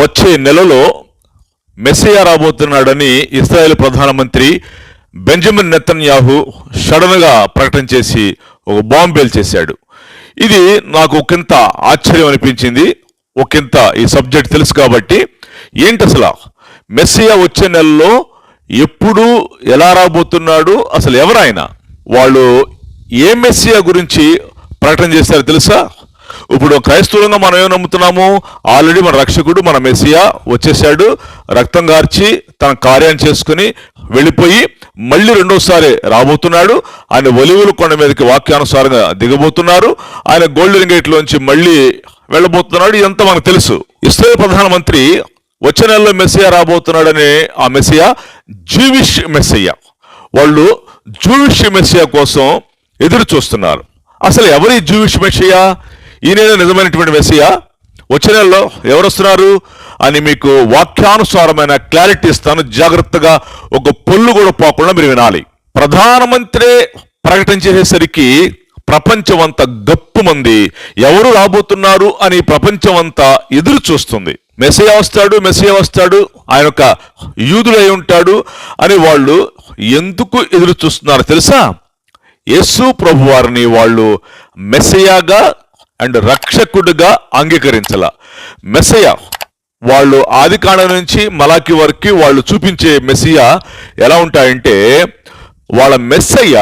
వచ్చే నెలలో మెస్సియా రాబోతున్నాడని ఇస్రాయేల్ ప్రధానమంత్రి బెంజమిన్ నెతన్యాహు సడన్గా ప్రకటన చేసి ఒక బాంబు పేల్చేశాడు ఇది నాకు ఒకంత ఆశ్చర్యం అనిపించింది. ఒకంత ఈ సబ్జెక్ట్ తెలుసు కాబట్టి ఏంటి అసలు? మెస్సియా వచ్చే నెలలో ఎప్పుడు ఎలా రాబోతున్నాడు? అసలు ఎవరాయన వాళ్ళు ఏ మెస్సియా గురించి ప్రకటన చేశారో తెలుసా? ఇప్పుడు క్రైస్తవులంగా మనం ఏం నమ్ముతున్నాము? ఆల్రెడీ మన రక్షకుడు మన మెస్సియా వచ్చేసాడు రక్తం గార్చి తన కార్యాన్ని చేసుకుని వెళ్ళిపోయి మళ్ళీ రెండోసారి రాబోతున్నాడు. ఆయన ఒలివుల కొండ మీదకి వాక్యానుసారంగా దిగబోతున్నారు. ఆయన గోల్డెన్ గేట్లోంచి మళ్ళీ వెళ్ళబోతున్నాడు. ఇదంతా మనకు తెలుసు. ఇస్రాయల్ ప్రధానమంత్రి వచ్చే నెలలో మెస్సియా రాబోతున్నాడనే ఆ మెస్సియా జూవిష్ మెస్సియా. వాళ్ళు జూవిష్ మెస్సియా కోసం ఎదురు చూస్తున్నారు అసలు ఎవరి జూవిష్ మెస్సియా? ఈయన నిజమైనటువంటి మెస్సియా? వచ్చే నెలలో ఎవరు వస్తున్నారు అని మీకు వాక్యానుసారమైన క్లారిటీ ఇస్తాను. జాగ్రత్తగా ఒక పొల్లు కూడా పోకుండా మీరు వినాలి. ప్రధానమంత్రి ప్రకటన చేసేసరికి ప్రపంచం అంతా గప్పు మంది ఎవరు రాబోతున్నారు అని ప్రపంచం అంతా ఎదురు చూస్తుంది. మెస్సియా వస్తాడు మెస్సియా వస్తాడు ఆయన ఒక యూదుడై ఉంటాడు అని వాళ్ళు ఎందుకు ఎదురు చూస్తున్నారు తెలుసా? యేసు ప్రభు వారిని వాళ్ళు మెస్సయాగా అండ్ రక్షకుడిగా అంగీకరించాల. మెస్సయ వాళ్ళు ఆది నుంచి మలాకి వరకు వాళ్ళు చూపించే మెస్సియా ఎలా ఉంటాయంటే వాళ్ళ మెస్సయ్య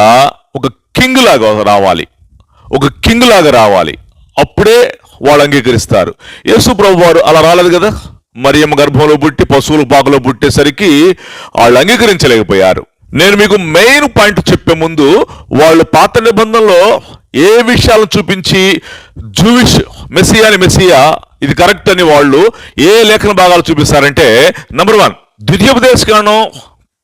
ఒక కింగ్ లాగా రావాలి. ఒక కింగ్ లాగా రావాలి. అప్పుడే వాళ్ళు అంగీకరిస్తారు. యేసు ప్రభు వారు అలా రాలేదు కదా? మరియమ్మ గర్భంలో పుట్టి పశువుల పాకలో పుట్టేసరికి వాళ్ళు అంగీకరించలేకపోయారు. నేను మీకు మెయిన్ పాయింట్ చెప్పే ముందు వాళ్ళు పాత నిబంధనలో ఏ విషయాలను చూపించి జూవిష్ మెస్సియా అని మెస్సియా ఇది కరెక్ట్ అని వాళ్ళు ఏ లేఖన భాగాలు చూపిస్తారంటే నంబర్ వన్ ద్వితీయోపదేశకాండం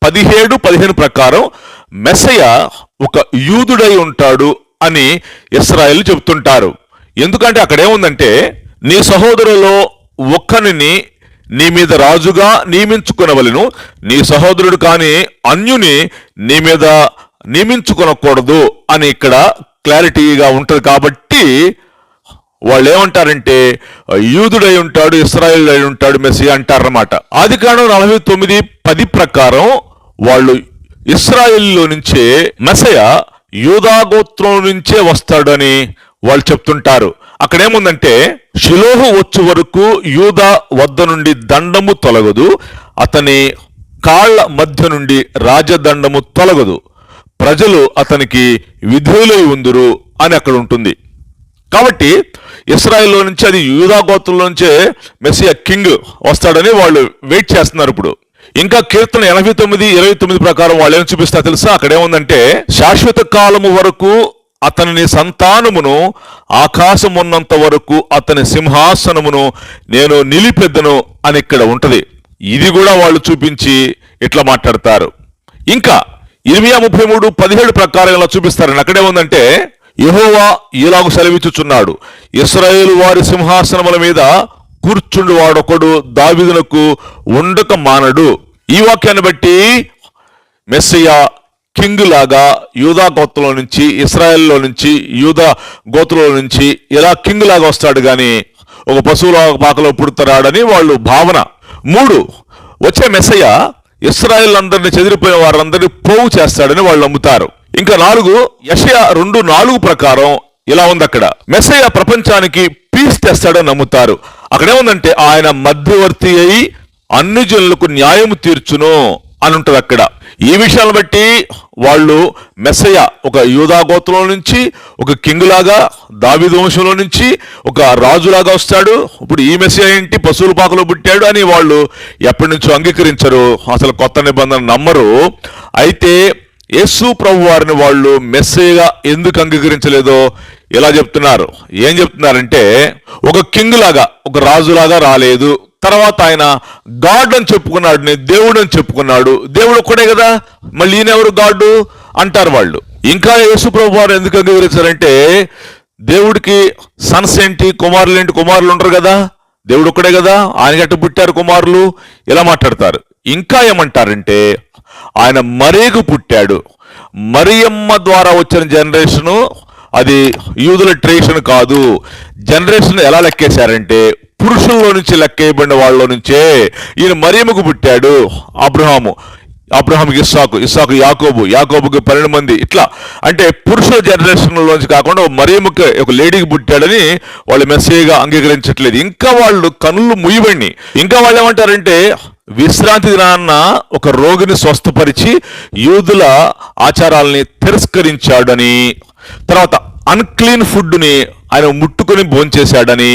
పదిహేడు పదిహేను ప్రకారం మెస్సయ ఒక యూదుడై ఉంటాడు అని ఇస్రాయల్ చెబుతుంటారు. ఎందుకంటే అక్కడ ఏముందంటే నీ సహోదరులో ఒక్కని నీ మీద రాజుగా నియమించుకునవలను నీ సహోదరుడు కాని అన్యుని నీ మీద నియమించుకొనకూడదు అని ఇక్కడ క్లారిటీగా ఉంటుంది కాబట్టి వాళ్ళు ఏమంటారంటే యూదుడై ఉంటాడు ఇస్రాయేల్ అయి ఉంటాడు మెస్సి అంటారన్నమాట. ఆది కాండం నలభై తొమ్మిది పది ప్రకారం వాళ్ళు ఇస్రాయిల్లో నుంచే మెసయ యూదాగోత్రం నుంచే వస్తాడని వాళ్ళు చెప్తుంటారు. అక్కడేముందంటే షిలోహు వచ్చు వరకు యూదా వద్ద నుండి దండము తొలగదు అతని కాళ్ళ మధ్య నుండి రాజదండము తొలగదు. ప్రజలు అతనికి విధులై ఉందురు అని అక్కడ ఉంటుంది. కాబట్టి ఇస్రాయల్లో నుంచి అది యూదా గోత్రంలో నుంచే మెస్సియా కింగ్ వస్తాడని వాళ్ళు వెయిట్ చేస్తున్నారు ఇప్పుడు. ఇంకా కీర్తన ఎనభై తొమ్మిది ఇరవై తొమ్మిది ప్రకారం వాళ్ళు ఏం చూపిస్తా తెలుసా? అక్కడ ఏముందంటే శాశ్వత కాలము వరకు అతని సంతానమును ఆకాశమున్నంత వరకు అతని సింహాసనమును నేను నిలిపెద్దను అని ఇక్కడ ఉంటది. ఇది కూడా వాళ్ళు చూపించి ఇట్లా మాట్లాడతారు. ఇంకా ఇరవై ముప్పై మూడు పదిహేడు ప్రకారం ఇలా చూపిస్తారని అక్కడే ఉందంటే యహోవా ఇలాగ సెలవిచ్చుచున్నాడు. ఇస్రాయేల్ వారి సింహాసనముల మీద కూర్చుండు వాడొకడు దావిదునకు ఉండక మానడు. ఈ వాక్యాన్ని బట్టి మెస్సయ్య కింగ్ లాగా యూదా గోత్రంలో నుంచి ఇస్రాయెల్లో నుంచి యూదా గోత్రంలో నుంచి ఇలా కింగ్ లాగా వస్తాడు కానీ ఒక పశువుల పాకలో పుడతాడని వాళ్ళు భావన. మూడు వచ్చే మెస్సయ్య ఇస్రాయల్ అందరిని చెదిరిపోయిన వారందరినీ ప్రోవ్ చేస్తాడని వాళ్ళు నమ్ముతారు. ఇంకా నాలుగు యషయ రెండు నాలుగు ప్రకారం ఇలా ఉంది అక్కడ. మెస్సయ్య ప్రపంచానికి పీస్ తెస్తాడని నమ్ముతారు. అక్కడేముందంటే ఆయన మధ్యవర్తి అయి అన్ని జనులకు న్యాయం తీర్చును అని ఉంటుంది అక్కడ. ఈ విషయాలను బట్టి వాళ్ళు మెస్సయ్య ఒక యూదా గోత్రంలో నుంచి ఒక కింగ్ లాగా దావిదు వంశంలో నుంచి ఒక రాజులాగా వస్తాడు. ఇప్పుడు ఈ మెస్సయ్య ఏంటి? పశువుల పాకలో పుట్టాడు అని వాళ్ళు ఎప్పటి నుంచో అంగీకరించరు. అసలు కొత్త నిబంధన నమ్మరు. అయితే యేసు ప్రభు వారిని వాళ్ళు మెస్సేగా ఎందుకు అంగీకరించలేదో ఇలా చెప్తున్నారు. ఏం చెప్తున్నారంటే ఒక కింగ్ లాగా ఒక రాజులాగా రాలేదు. తర్వాత ఆయన గాడ్ అని చెప్పుకున్నాడు నేను దేవుడు అని చెప్పుకున్నాడు. దేవుడు ఒక్కడే కదా? మళ్ళీ ఈయనెవరు గాడు? అంటారు వాళ్ళు. ఇంకా యేసుప్రభు వారు ఎందుకు అంగీకరించారంటే దేవుడికి సన్స్ ఏంటి కుమారులు ఏంటి కుమారులు ఉండరు కదా? దేవుడు ఒక్కడే కదా? ఆయన గట్ట పుట్టారు కుమారులు? ఇలా మాట్లాడతారు. ఇంకా ఏమంటారంటే ఆయన మరీకు పుట్టాడు. మరియమ్మ ద్వారా వచ్చిన జనరేషను అది యూదుల ట్రేషన్ కాదు. జనరేషన్ ఎలా లెక్కేశారంటే పురుషుల్లో నుంచి లెక్కేయబడిన వాళ్ళలో నుంచే ఈయన మరియముకు పుట్టాడు. అబ్రహాము అబ్రహాంకి ఇస్సాకు ఇస్సాకు యాకోబు యాకోబుకి పన్నెండు మంది. ఇట్లా అంటే పురుషుల జనరేషన్లోంచి కాకుండా మరియముకి ఒక లేడీకి పుట్టాడని వాళ్ళు మెస్సేగా అంగీకరించట్లేదు. ఇంకా వాళ్ళు కనులు ముయ్యబడి ఇంకా వాళ్ళు ఏమంటారంటే విశ్రాంతి దినాన్న ఒక రోగిని స్వస్థపరిచి యూదుల ఆచారాలని తిరస్కరించాడని తర్వాత అన్క్లీన్ ఫుడ్ని ఆయన ముట్టుకొని భోంచేశాడని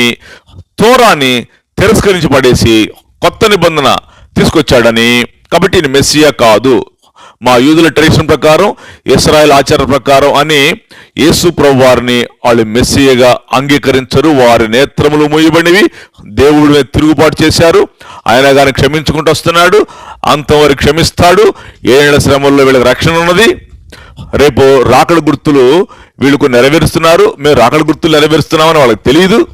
తోరాన్ని తిరస్కరించి పడేసి కొత్త నిబంధన తీసుకొచ్చాడని కాబట్టి ఈయన మెస్సియా కాదు. మా యూదుల ట్రెడిషన్ ప్రకారం ఇస్రాయల్ ఆచార ప్రకారం అని యేసు ప్రభు వారిని వాళ్ళు మెస్సియగా అంగీకరించరు. వారి నేత్రములు మూయబడినవి. దేవుడి మీద తిరుగుబాటు చేశారు. ఆయన గారిని క్షమించుకుంటూ వస్తున్నాడు. అంతవరకు క్షమిస్తాడు. ఏళ్ళ శ్రమల్లో వీళ్ళకి రక్షణ ఉన్నది. రేపు రాకడ గుర్తులు వీళ్ళకు నెరవేరుస్తున్నారు. మేము రాకడ గుర్తులు నెరవేరుస్తున్నామని వాళ్ళకి తెలియదు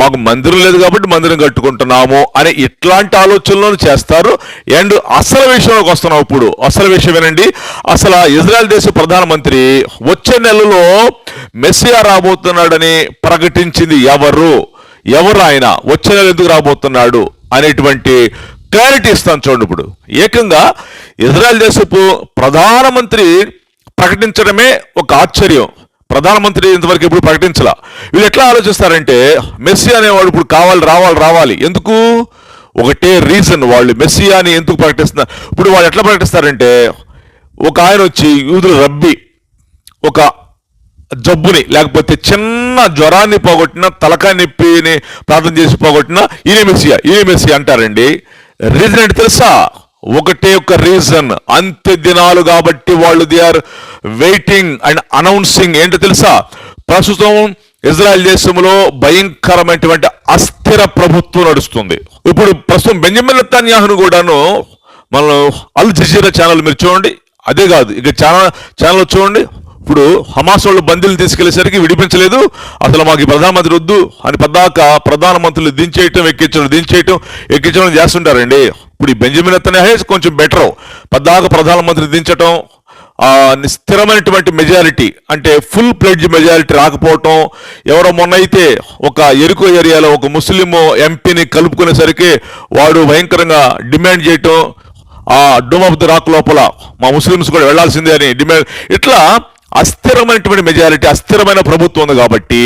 మాకు మందిరం లేదు కాబట్టి మందిరం కట్టుకుంటున్నాము అనే ఇట్లాంటి ఆలోచనలను చేస్తారు. అండ్ అసలు విషయంలోకి వస్తున్నాం ఇప్పుడు. అసలు విషయం ఏనండి? అసలు ఇజ్రాయెల్ దేశ ప్రధానమంత్రి వచ్చే నెలలో మెస్సియా రాబోతున్నాడని ప్రకటించింది ఎవరు? ఎవరు ఆయన? వచ్చే నెల ఎందుకు రాబోతున్నాడు? అనేటువంటి క్లారిటీ ఇస్తాను చూడండి ఇప్పుడు. ఏకంగా ఇజ్రాయెల్ దేశపు ప్రధానమంత్రి ప్రకటించడమే ఒక ఆశ్చర్యం. ప్రధానమంత్రి ఇంతవరకు ఎప్పుడు ప్రకటించాల. వీళ్ళు ఎట్లా ఆలోచిస్తారంటే మెస్సీ అనేవాడు ఇప్పుడు కావాలి రావాలి రావాలి. ఎందుకు? ఒకటే రీజన్ వాళ్ళు మెస్సియాని ఎందుకు ప్రకటిస్తున్నారు ఇప్పుడు వాళ్ళు ఎట్లా ప్రకటిస్తారంటే ఒక ఆయన వచ్చి యూదులు రబ్బి ఒక జబ్బుని లేకపోతే చిన్న జ్వరాన్ని పోగొట్టిన తలకాయ నొప్పిని ప్రార్థన చేసి పోగొట్టిన ఈయన మెస్సియా? ఈయన మెస్సియా అంటారండి. రీజన్ ఏంటి తెలుసా? ఒకటే ఒక రీజన్ అంత్య దినాలు కాబట్టి వాళ్ళు they are waiting and announcing ఏంటో తెలుసా? ప్రస్తుతం ఇజ్రాయెల్ దేశంలో భయంకరమైనటువంటి అస్థిర ప్రభుత్వం నడుస్తుంది. ఇప్పుడు ప్రస్తుతం బెంజమిన్ నెతన్యాహును కూడాను మనం అల్ జజీరా ఛానల్ మీరు చూడండి. అదే కాదు ఇక ఛానల్ ఛానల్ చూడండి. ఇప్పుడు హమాస్ వాళ్ళు బందీలు తీసుకెళ్ళేసరికి విడిపించలేదు. అసలు మాకు ప్రధానమంత్రి వద్దు అని పద్దాక ప్రధానమంత్రులు దించేయటం ఎక్కించడం దించేయటం ఎక్కించడం చేస్తుంటారండి. ఇప్పుడు ఈ బెంజమిన్ అతనే కొంచెం బెటర్ పద్దాక ప్రధానమంత్రి దించటం ఆ స్థిరమైనటువంటి మెజారిటీ అంటే ఫుల్ ప్లెడ్జ్ మెజారిటీ రాకపోవటం ఎవరో మొన్న అయితే ఒక ఎరుకు ఏరియాలో ఒక ముస్లిం ఎంపీని కలుపుకునేసరికి వాడు భయంకరంగా డిమాండ్ చేయటం ఆ డూమ్ ఆఫ్ ది రాక్ లోపల మా ముస్లిమ్స్ కూడా వెళ్ళాల్సిందే అని డిమాండ్ ఇట్లా అస్థిరమైనటువంటి మెజారిటీ అస్థిరమైన ప్రభుత్వం ఉంది కాబట్టి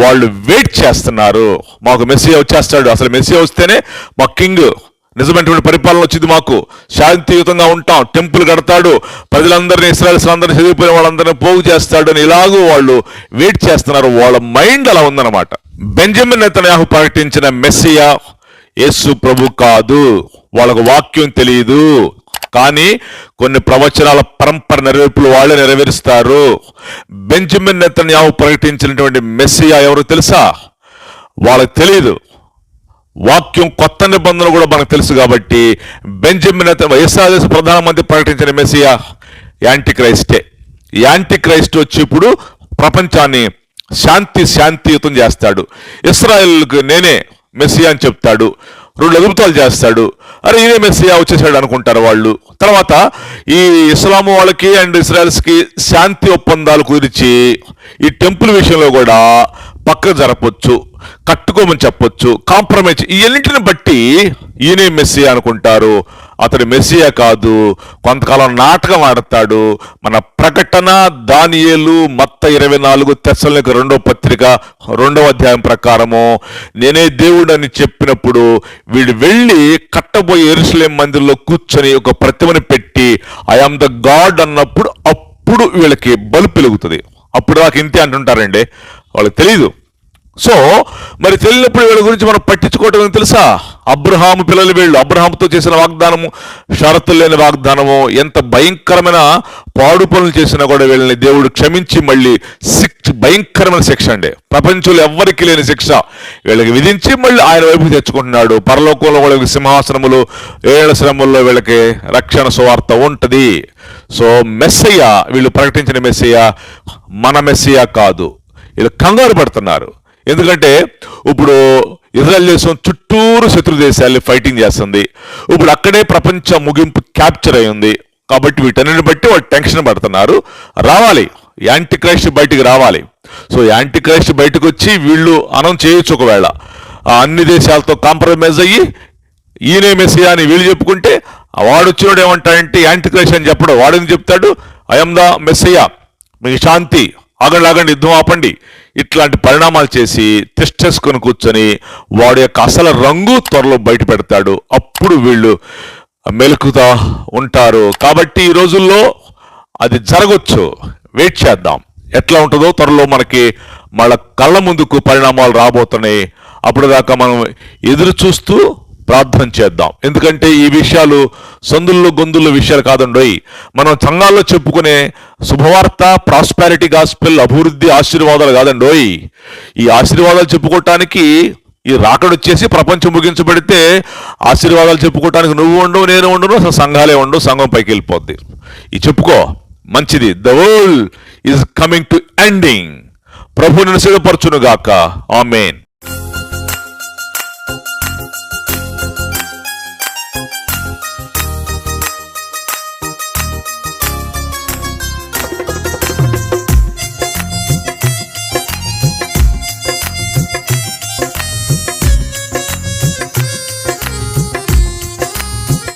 వాళ్ళు వెయిట్ చేస్తున్నారు. మాకు మెస్సీ వచ్చేస్తాడు. అసలు మెస్సీ వస్తేనే మా కింగ్ నిజమైనటువంటి పరిపాలన వచ్చింది మాకు. శాంతియుతంగా ఉంటాం. టెంపుల్ కడతాడు. ప్రజలందరినీ ఇస్రాయల్స్ అందరినీ చదివిపోయిన వాళ్ళందరినీ పోగు చేస్తాడు అని ఇలాగూ వాళ్ళు వెయిట్ చేస్తున్నారు. వాళ్ళ మైండ్ అలా ఉందన్నమాట. బెంజమిన్ నెతన్యాహు ప్రకటించిన మెస్సియా యేసు ప్రభు కాదు. వాళ్ళకు వాక్యం తెలియదు కానీ కొన్ని ప్రవచనాల పరంపర నెరవేర్పులు వాళ్ళే నెరవేరుస్తారు. బెంజమిన్ నెతన్యాహు ప్రకటించినటువంటి మెస్సియా ఎవరు తెలుసా? వాళ్ళకి తెలియదు వాక్యం కొత్త నిబంధన కూడా మనకు తెలుసు కాబట్టి బెంజమిన్ వైఎస్ఆర్ఎస్ ప్రధానమంత్రి ప్రకటించిన మెస్సియా యాంటీ క్రైస్టే యాంటీ క్రైస్ట్ వచ్చి ఇప్పుడు ప్రపంచాన్ని శాంతి శాంతియుతం చేస్తాడు. ఇస్రాయల్కి నేనే మెస్సియా అని చెప్తాడు. రెండు అద్భుతాలు చేస్తాడు. అరే ఈయనే మెస్సియా వచ్చేసాడు అనుకుంటారు వాళ్ళు. తర్వాత ఈ ఇస్లాం వాళ్ళకి అండ్ ఇస్రాయల్స్కి శాంతి ఒప్పందాలు కుదిర్చి ఈ టెంపుల్ విషయంలో కూడా పక్క జరపొచ్చు. కట్టుకోమని చెప్పొచ్చు కాంప్రమైజ్ ఇవన్నింటిని బట్టి ఈయనే మెస్సియా అనుకుంటారు. అతడు మెస్సియా కాదు కొంతకాలం నాటకం ఆడతాడు. మన ప్రకటన దానియేలు మత్త ఇరవై నాలుగు తెస్సలకు రెండో పత్రిక రెండవ అధ్యాయం ప్రకారము నేనే దేవుడని చెప్పినప్పుడు వీడు వెళ్ళి కట్టబోయే ఎరుసలేం మందిర్లో కూర్చొని ఒక ప్రతిమను పెట్టి ఐఆమ్ ద గాడ్ అన్నప్పుడు అప్పుడు వీళ్ళకి బలు పెరుగుతుంది అప్పుడు దాకా ఇంతే అంటుంటారండి. వాళ్ళకి తెలియదు సో మరి తెలియనప్పుడు వీళ్ళ గురించి మనం పట్టించుకోవటం తెలుసా? అబ్రహాము పిల్లలు వీళ్ళు. అబ్రహాంతో చేసిన వాగ్దానము షరతులు లేని వాగ్దానము ఎంత భయంకరమైన పాడు పనులు చేసినా కూడా వీళ్ళని దేవుడు క్షమించి మళ్ళీ శిక్ష భయంకరమైన శిక్ష అండి. ప్రపంచంలో ఎవ్వరికి లేని శిక్ష. వీళ్ళకి విధించి మళ్ళీ ఆయన వైపు తెచ్చుకుంటున్నాడు. పరలోకంలో వాళ్ళకి సింహాసనములు ఏళ్ళ శ్రమల్లో వీళ్ళకి రక్షణ సువార్త ఉంటుంది. సో మెస్సయ్య వీళ్ళు ప్రకటించిన మెస్సయ్య మన మెస్సయ్య కాదు. వీళ్ళు కంగారు పడుతున్నారు. ఎందుకంటే ఇప్పుడు ఇజ్రాయల్ దేశం చుట్టూరు శత్రు దేశాలు ఫైటింగ్ చేస్తుంది. ఇప్పుడు అక్కడే ప్రపంచ ముగింపు క్యాప్చర్ అయింది కాబట్టి వీటన్నిటిని బట్టి వాళ్ళు టెన్షన్ పడుతున్నారు. రావాలి. యాంటీ క్రైస్ట్ బయటికి రావాలి. సో యాంటీ క్రైస్ట్ బయటకు వచ్చి వీళ్ళు అనం చేయొచ్చు ఒకవేళ. అన్ని దేశాలతో కాంప్రమైజ్ అయ్యి ఈయనే మెస్సియా అని వీళ్ళు చెప్పుకుంటే వాడు వచ్చినోడు ఏమంటాడంటే యాంటీ క్రైస్ట్ అని చెప్పడు. వాడని చెప్తాడు? ఐఎమ్ ద మెస్సయ్య మీకు శాంతి. ఆగండి ఆగండి యుద్ధం ఆపండి. ఇట్లాంటి పరిణామాలు చేసి తిష్టేసుకొని కూర్చొని వాడి యొక్క అసలు రంగు త్వరలో బయట పెడతాడు. అప్పుడు వీళ్ళు మెలుకుతా ఉంటారు. కాబట్టి ఈ రోజుల్లో అది జరగచ్చు. వెయిట్ చేద్దాం. ఎట్లా ఉంటుందో త్వరలో మనకి మళ్ళా కళ్ళ ముందుకు పరిణామాలు రాబోతున్నాయి. అప్పుడు దాకా మనం ఎదురు చూస్తూ ప్రార్థన చేద్దాం. ఎందుకంటే ఈ విషయాలు సందుల్లో గొంతుల్లో విషయాలు కాదండోయ్. మనం సంఘాల్లో చెప్పుకునే శుభవార్త ప్రాస్పారిటీ గాస్పెల్ అభివృద్ధి ఆశీర్వాదాలు కాదండోయ్. ఈ ఆశీర్వాదాలు చెప్పుకోవటానికి ఈ రాకడొచ్చేసి ప్రపంచం ముగించబడితే ఆశీర్వాదాలు చెప్పుకోవటానికి నువ్వు ఉండవు నేను ఉండను అసలు సంఘాలే ఉండవు సంఘం పైకి వెళ్ళిపోద్ది. ఈ చెప్పుకో. మంచిది. The world is coming to ending ప్రభు నిన్ను సిద్ధపరచును ఆ ఆమెన్